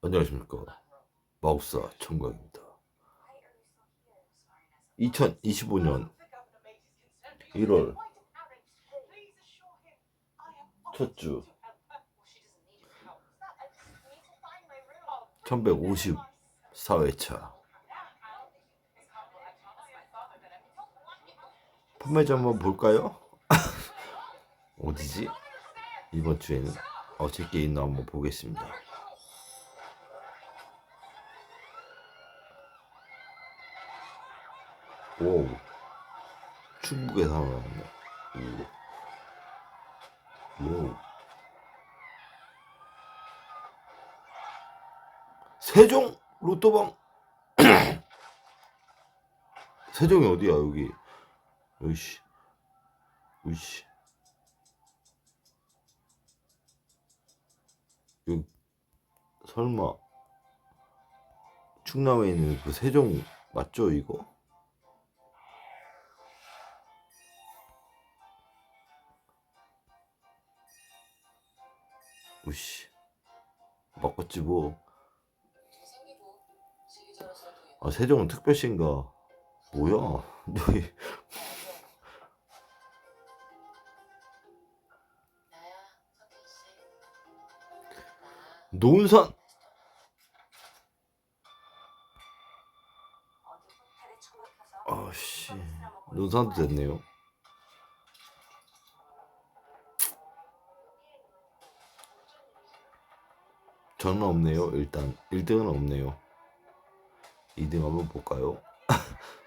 안녕하십니까 마우사 청각입니다 2025년 1월 첫 주 1154회차 판매자 한번 볼까요? 어디지? 이번 주에는 어떻게 있나 한번 보겠습니다 오. 중국에서 나왔네 오. 오. 세종 로또방. 세종이 어디야 여기? 으이씨. 으이씨. 여기 설마. 충남에 있는 그 세종 맞죠 이거? 으씨 바꿨지 뭐 아, 세종은 특별시인가? 뭐야? 나 논산 아씨 논산도 됐네요. 저는 없네요. 일단 1등은 없네요. 2등 한번 볼까요?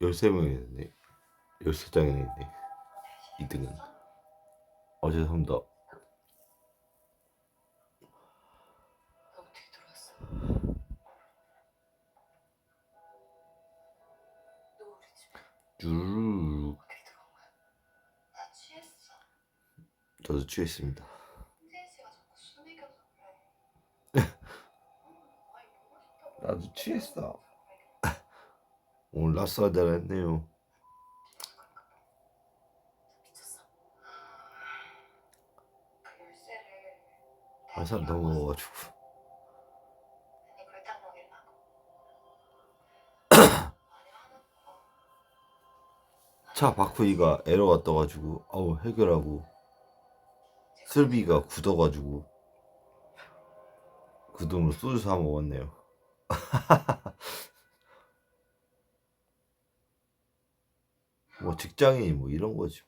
13명이 있네. 13장이 있네. 2등은. 어, 죄송합니다. 너 어떻게 들어왔어? 너 우리 집에 쭈르륵. 어떻게 들어온 거야? 나 취했어. 저도 취했습니다. 나도 취했어. 그 열쇠를 발살 너무 먹어가지고. 차 바쿠이가 에러가 떠가지고 아우 해결하고 슬비가 굳어가지고 그 돈으로 소주 사 먹었네요. 뭐 직장인이 뭐 이런 거지.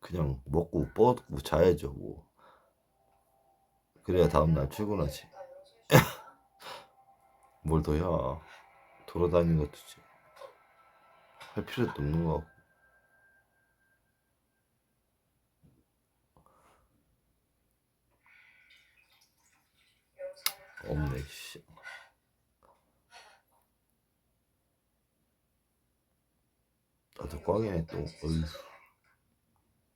그냥 먹고 뻗고 자야죠 뭐. 그래야 다음날 출근하지. 뭘 더야. 돌아다니는 것도 지- 할 필요도 없는 거 같고. 없네 씨. 나도 꽝이네 또. 어휴.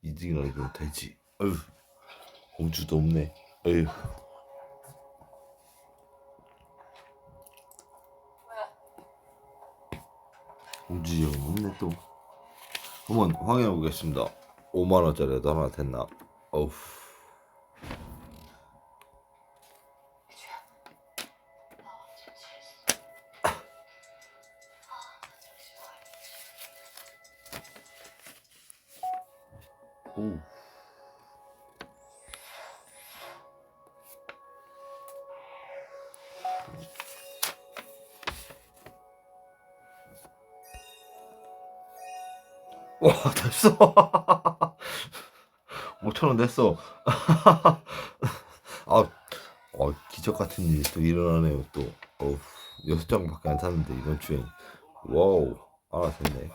이등이나 이건 되지. 어휴. 공주도 없네. 어휴. 공주이 형 없네 또. 한번 확인해 보겠습니다. 5만원짜리도 하나 됐나? 어휴 오. 와 됐어. 5천원 됐어. 아, 어, 기적 같은 일이 또 일어나네요 또. 어우 여섯 장밖에 안 샀는데 이번 주엔. 와우. 하나 됐네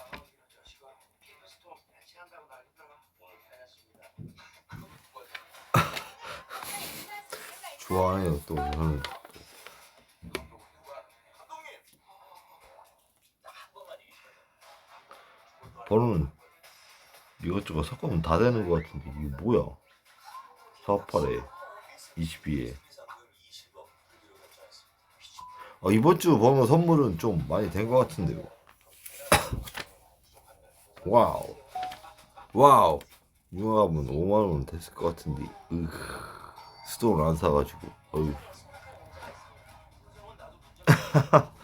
좋아하네요 또 저는 번호는 이것저것 섞으면 다 되는 것 같은데 이게 뭐야? 48에 22에 아, 이번 주 번호 선물은 좀 많이 된 것 같은데요. 와우. 와우. 하면 5만원 됐을 것 같은데 으 수동을 안 사가지고. 어휴?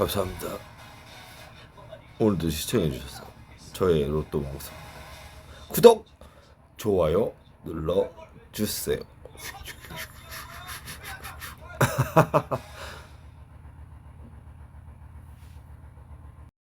감사합니다. 오늘도 시청해주셔서 저의 로또 방송. 구독 좋아요 눌러 주세요